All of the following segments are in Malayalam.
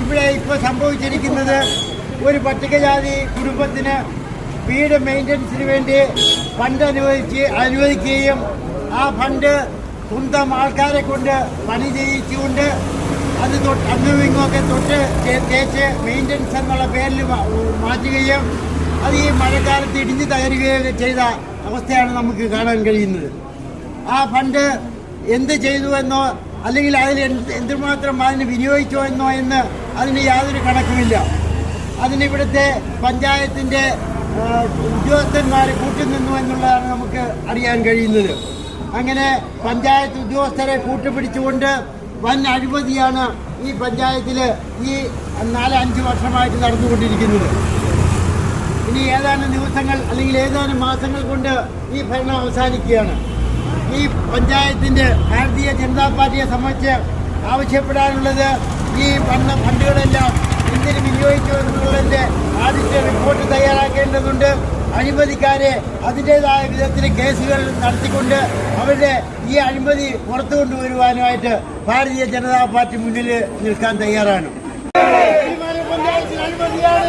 ഇവിടെ ഇപ്പോൾ സംഭവിച്ചിരിക്കുന്നത് ഒരു പട്ടികജാതി കുടുംബത്തിന് വീട് മെയിന്റനൻസിന് വേണ്ടി ഫണ്ട് അനുവദിച്ച് അനുവദിക്കുകയും ആ ഫണ്ട് സ്വന്തം ആൾക്കാരെ കൊണ്ട് പണി ചെയ്യിച്ചുകൊണ്ട് അത് തൊട്ട് അന്നും തൊട്ട് തേച്ച് മെയിന്റനൻസ് എന്നുള്ള പേരിൽ മാറ്റുകയും അത് ഈ മഴക്കാലത്ത് ഇടിഞ്ഞ് തകരുകയും ചെയ്ത അവസ്ഥയാണ് നമുക്ക് കാണാൻ കഴിയുന്നത്. ആ ഫണ്ട് എന്ത് ചെയ്തു എന്നോ അല്ലെങ്കിൽ അതിൽ എന്ത് എന്തുമാത്രം അതിന് വിനിയോഗിച്ചോ എന്നോ എന്ന് അതിന് യാതൊരു കണക്കുമില്ല. അതിന് ഇവിടുത്തെ പഞ്ചായത്തിന്റെ ഉദ്യോഗസ്ഥന്മാർ കൂട്ടുനിന്നു എന്നുള്ളതാണ് നമുക്ക് അറിയാൻ കഴിയുന്നത്. അങ്ങനെ പഞ്ചായത്ത് ഉദ്യോഗസ്ഥരെ കൂട്ടുപിടിച്ചുകൊണ്ട് വൻ അഴിമതിയാണ് ഈ പഞ്ചായത്തിൽ ഈ നാല് അഞ്ച് വർഷമായിട്ട് നടന്നുകൊണ്ടിരിക്കുന്നത്. ഇനി ഏതാനും ദിവസങ്ങൾ അല്ലെങ്കിൽ ഏതാനും മാസങ്ങൾ കൊണ്ട് ഈ ഭരണം അവസാനിക്കുകയാണ്. ഈ പഞ്ചായത്തിന്റെ ഭാരതീയ ജനതാ പാർട്ടിയെ സംബന്ധിച്ച് ആവശ്യപ്പെടാനുള്ളത് ഈ ഭരണ ഫണ്ടുകളെല്ലാം എന്തിന് വിനിയോഗിച്ചു എന്നുള്ളതിന്റെ ആദ്യത്തെ റിപ്പോർട്ട് തയ്യാറാക്കേണ്ടതുണ്ട്. അഴിമതിക്കാരെ അതിന്റെതായ വിധത്തിൽ കേസുകൾ നടത്തിക്കൊണ്ട് അവരുടെ ഈ അഴിമതി പുറത്തു കൊണ്ടുവരുവാനുമായിട്ട് ഭാരതീയ ജനതാ പാർട്ടി മുന്നിൽ നിൽക്കാൻ തയ്യാറാണ്. പഞ്ചായത്തിൽ അഴിമതിയാണ്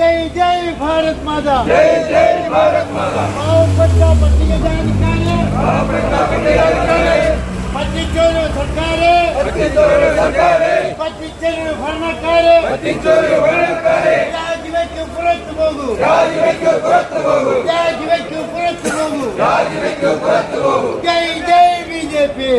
जय जय भारत माता। जय जय भारत माता। पट्टी के जान निकाले। पट्टी के निकाले। पट्टी चोरो सरकारे पट्टी चोरो सरकारे पट्टी चोरो भरना करे पट्टी चोरो भरना करे ರಾಜ್ಯಕ್ಕೆ ಪುರತ್ತು ಹೋಗು ರಾಜ್ಯಕ್ಕೆ ಪುರತ್ತು ಹೋಗು ರಾಜ್ಯಕ್ಕೆ ಪುರತ್ತು ಹೋಗು ರಾಜ್ಯಕ್ಕೆ ಪುರತ್ತು ಹೋಗು ಜೈ ಜೈ ಬಿಜೆಪಿ